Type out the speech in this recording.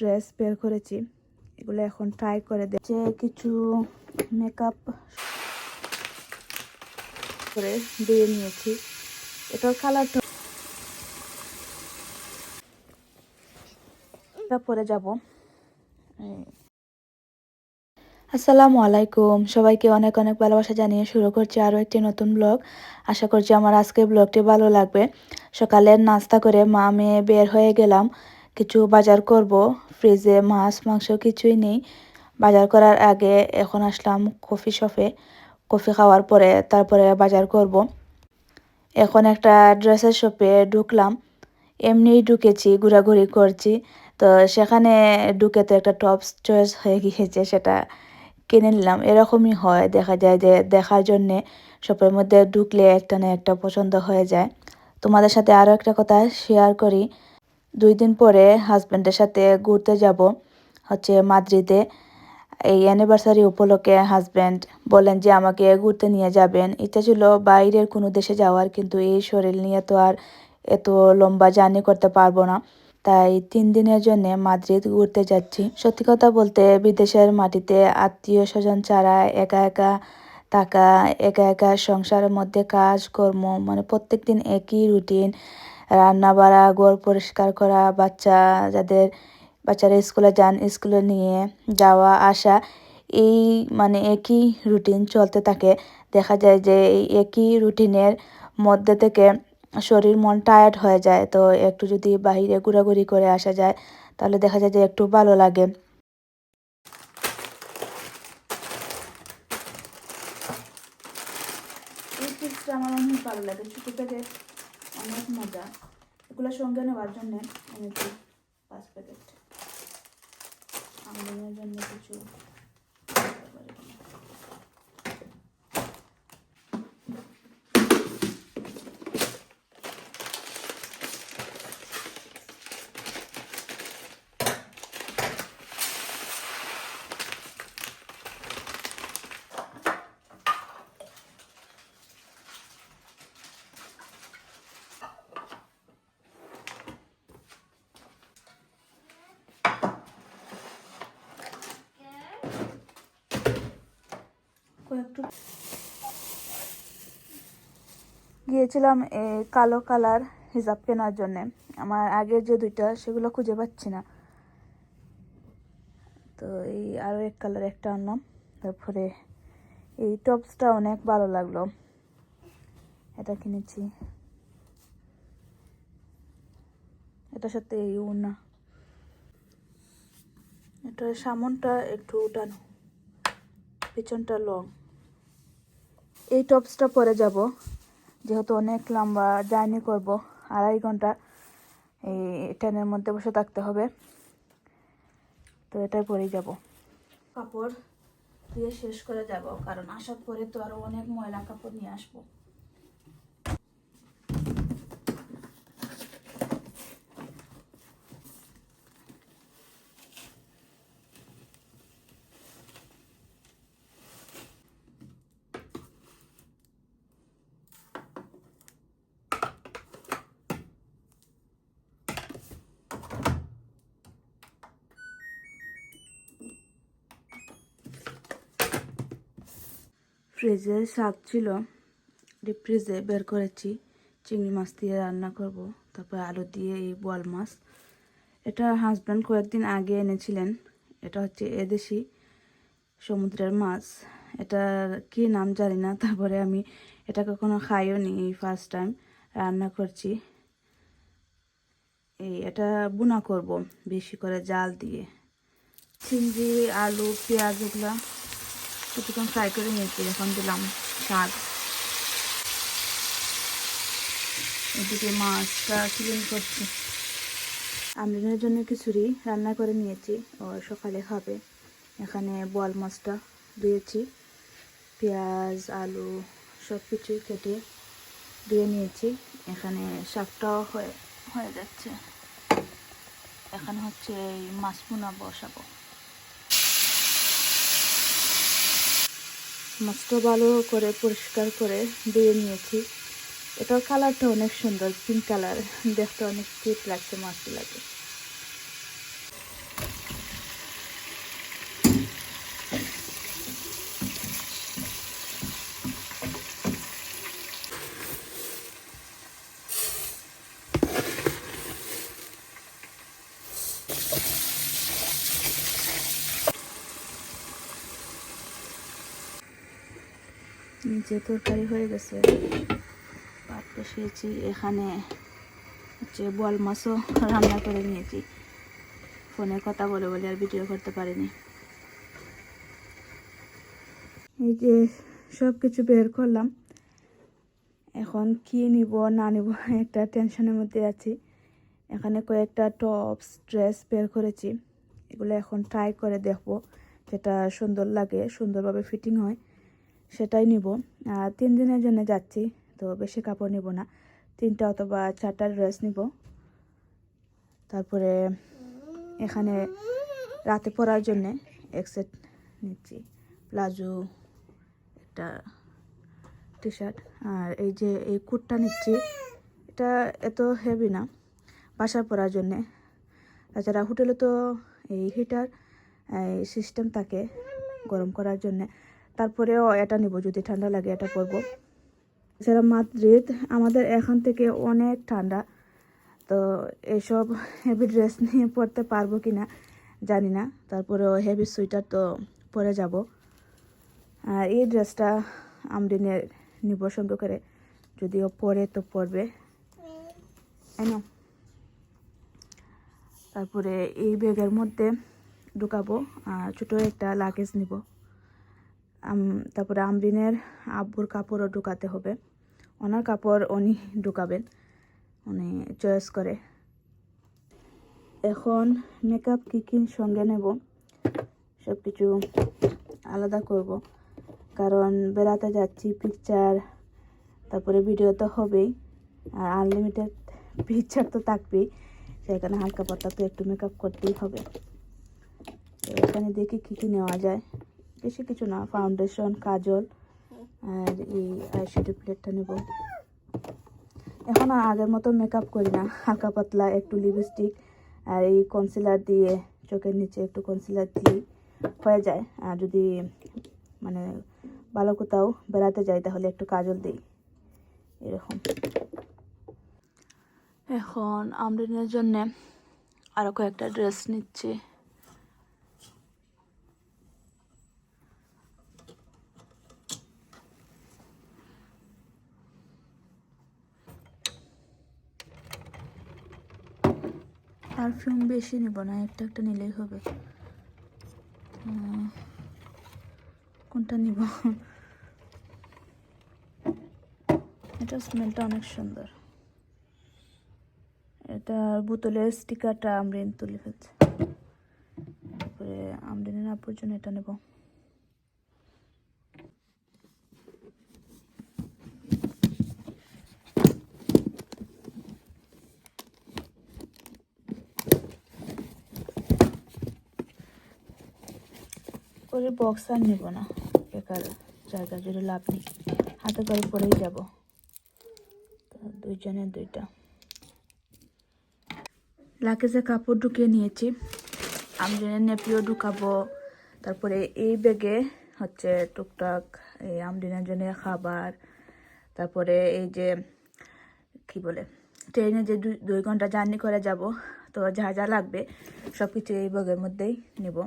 Dress বের করেছি। এগুলো এখন ট্রাই করে দেখছে কিছু মেকআপ করে দিয়ে নিয়েছি। এটার কালারটা পরে যাব। আসসালামু আলাইকুম। সবাইকে অনেক অনেক ভালোবাসা জানিয়ে শুরু করছি আরও একটি নতুন ব্লগ আশা করছি আমার আজকের ব্লগটি ভালো লাগবে। সকালে নাস্তা করে মা মেয়ে বের হয়ে গেলাম। কিছু বাজার করব। ফ্রিজে মাছ, মাংস কিছুই নেই। বাজার করার আগে এখন আসলাম কফি শপে। কফি খাওয়ার পরে তারপরে বাজার করব। এখন একটা ড্রেসের শপে ঢুকলাম। এমনিই ঢুকেছি, ঘোরাঘুরি করছি। তো সেখানে ঢুকে তো একটা টপস চয়েস হয়ে গিয়েছে সেটা কিনে নিলাম। এরকমই হয়, দেখা যায় যে দেখার জন্যে শপের মধ্যে ঢুকলে একটা না একটা পছন্দ হয়ে যায়। তোমাদের সাথে আরও একটা কথা শেয়ার করি। দুই দিন পরে হাজব্যান্ডের সাথে ঘুরতে যাব। হচ্ছে মাদ্রিদে। এই অ্যানিভার্সারি উপলক্ষে হাজব্যান্ড বলেন যে, আমাকে ঘুরতে নিয়ে যাবেন। ইচ্ছা ছিল বাইরের কোনো দেশে যাওয়ার, কিন্তু এই শরীর নিয়ে তো আর এত লম্বা জার্নি করতে পারব না। তাই তিন দিনের জন্য মাদ্রিদ ঘুরতে যাচ্ছি। সত্যি কথা বলতে, বিদেশের মাটিতে আত্মীয় স্বজন ছাড়া একা একা থাকা, একা একা সংসারের মধ্যে কাজ কর্ম মানে প্রত্যেক দিন একই রুটিন রান্না বাড়া ঘর পরিষ্কার করা, বাচ্চা যাদের, বাচ্চারা স্কুলে যান, স্কুলে নিয়ে যাওয়া, আসা, এই মানে একই রুটিন চলতে থাকে। দেখা যায় যে এই একই রুটিনের মধ্যে থেকে শরীর, মন টায়ার্ড হয়ে যায়। তো একটু যদি বাহিরে ঘোরাঘুরি করে আসা যায়, তাহলে দেখা যায় যে একটু ভালো লাগে। আমার অনেক ভালো লাগে। ছোটো থেকে অনেক মজা। এগুলো সঙ্গে নেওয়ার জন্য এনেছি পাঁচ প্যাকেট আমাদের জন্য কিছু কয়েকটু গিয়েছিলাম কালো কালার হিজাব কেনার জন্যে। আমার আগের যে দুইটা, সেগুলো খুঁজে পাচ্ছি না। তো এই আরও এক কালার, একটা আনলাম। তারপরে এই টপসটা অনেক ভালো লাগল। এটা কিনেছি। এটার সাথে এই উনা এটার সামনটা একটু উঠানো। পিছনটা লং এই টপসটা পরে যাব। যেহেতু অনেক লম্বা জার্নি করব, আড়াই ঘণ্টা এই ট্রেনের মধ্যে বসে থাকতে হবে। তো এটাই পরেই যাব। কাপড় ধুয়ে শেষ করে যাব, কারণ আসার পরে তো আরও অনেক ময়লা কাপড় নিয়ে আসব। ফ্রিজে শাক ছিল ডিপ ফ্রিজে বের করেছি, চিংড়ি মাছ দিয়ে রান্না করব, তারপর আলু দিয়ে এই বোয়াল মাছ। এটা হাজব্যান্ড কয়েকদিন আগে এনেছিলেন, এটা হচ্ছে এদেশি সমুদ্রের মাছ। এটার কি নাম জানি না, তারপরে আমি এটা কখনো খাইও নি, এই ফার্স্ট টাইম রান্না করছি। এই এটা বুনা করব, বেশি করে জাল দিয়ে। চিংড়ি, আলু, পেঁয়াজ এগুলা কিছুক্ষণ ফ্রাই করে নিয়েছি, এখন দিলাম শাক। এদিকে মাছটা ক্লিন করছি। আমরিনের জন্য খিচুড়ি রান্না করে নিয়েছি, ও সকালে খাবে। এখানে বল মাছটা দিয়েছি, পেঁয়াজ, আলু সব কিছুই কেটে দিয়ে নিয়েছি। এখানে শাকটাও হয়ে হয়ে যাচ্ছে। এখানে হচ্ছে এই মাছ পোনা বসাবো। মাছটা ভালো করে পরিষ্কার করে ধুয়ে নিয়েছি। এটার কালারটা অনেক সুন্দর পিঙ্ক কালার দেখতে অনেক কিউট লাগছে মাছগুলাকে নিচে তরকারি হয়ে গেছে ভাত বসিয়েছি এখানে হচ্ছে বোয়াল মাছও রান্না করে নিয়েছি। ফোনে কথা বলে বলে আর ভিডিও করতে পারিনি। এই যে সব কিছু বের করলাম। এখন কি নিব, না নিব, একটা টেনশনের মধ্যে আছি। এখানে কয়েকটা টপস, ড্রেস বের করেছি। এগুলো এখন ট্রাই করে দেখব, যেটা সুন্দর লাগে, সুন্দরভাবে ফিটিং হয়। সেটাই নিব। আর তিন দিনের জন্য যাচ্ছি, তো বেশি কাপড় নিব না। তিনটা অথবা চারটা ড্রেস নিব। তারপরে এখানে রাতে পরার জন্যে এক সেট নিচ্ছি। প্লাজো, একটা টি শার্ট আর এই যে এই কুটটা নিচ্ছি। এটা এত হেভি না বাসার পরার জন্যে। তাছাড়া হোটেলে তো এই হিটার সিস্টেম থাকে গরম করার জন্যে। তারপরেও এটা নিব, যদি ঠান্ডা লাগে এটা পরবো। এছাড়া মাদ্রিদ আমাদের এখান থেকে অনেক ঠান্ডা, তো এসব হেভি ড্রেস নিয়ে পরতে পারব কি না জানি না। তারপরেও হেভি সোয়েটার তো পরে যাব। আর এই ড্রেসটা আমরিনের নিব সঙ্গে করে, যদিও পরে তো পরবে। এনো তারপরে এই ব্যাগের মধ্যে ঢুকাবো, আর ছোটো একটা লাগেজ নিব। আম- তারপরে আমরিনের আব্বুর কাপড়ও ঢুকাতে হবে। ওনার কাপড় উনি ঢুকাবেন, উনি চয়েস করে। এখন মেকআপ কী কী সঙ্গে নেব সব কিছু আলাদা করব। কারণ বেড়াতে যাচ্ছি পিকচার তারপরে ভিডিও তো হবেই, আর আনলিমিটেড পিকচার তো থাকবেই সেখানে হালকা পাতলা তো একটু মেকআপ করতেই হবে। এখানে দেখি কী কী নেওয়া যায়। বেশি কিছু না ফাউন্ডেশন কাজল, আর এই আইশ্যাডো প্লেটটা নেব। এখন আগের মতো মেকআপ করি না, হালকা পাতলা একটু লিপস্টিক আর এই কনসিলার দিয়ে, চোখের নিচে একটু কনসিলার দিলেই হয়ে যায়। আর যদি মানে ভালো কোথাও বেড়াতে যাই, তাহলে একটু কাজল দিই। এরকম। এখন আমরিনের জন্যে আরও কয়েকটা ড্রেস নিচ্ছি। পারফিউম বেশি নেব না, একটা একটা নিলেই হবে। কোনটা নিব? এটা স্মেলটা অনেক সুন্দর। এটা বোতলের স্টিকারটা আমরিন তুলে ফেলছে। তারপরে আমরিনের আপুর জন্য এটা নেব। করে বক্স আর নেব না। বেকার, জায়গা জুড়ে লাভ নেই। হাতে করে পরেই যাব। দুইজনের দুইটা। লাকেজে কাপড় ঢুকিয়ে নিয়েছি। আমি নেপিও ঢুকাবো। তারপরে এই ব্যাগে হচ্ছে টুকটাক এই আমদিনের জন্য খাবার। তারপরে এই যে, কি বলে, ট্রেনে যে দুই ঘণ্টা জার্নি করে যাব, তো যা যা লাগবে সব কিছু এই ব্যাগের মধ্যেই নেব।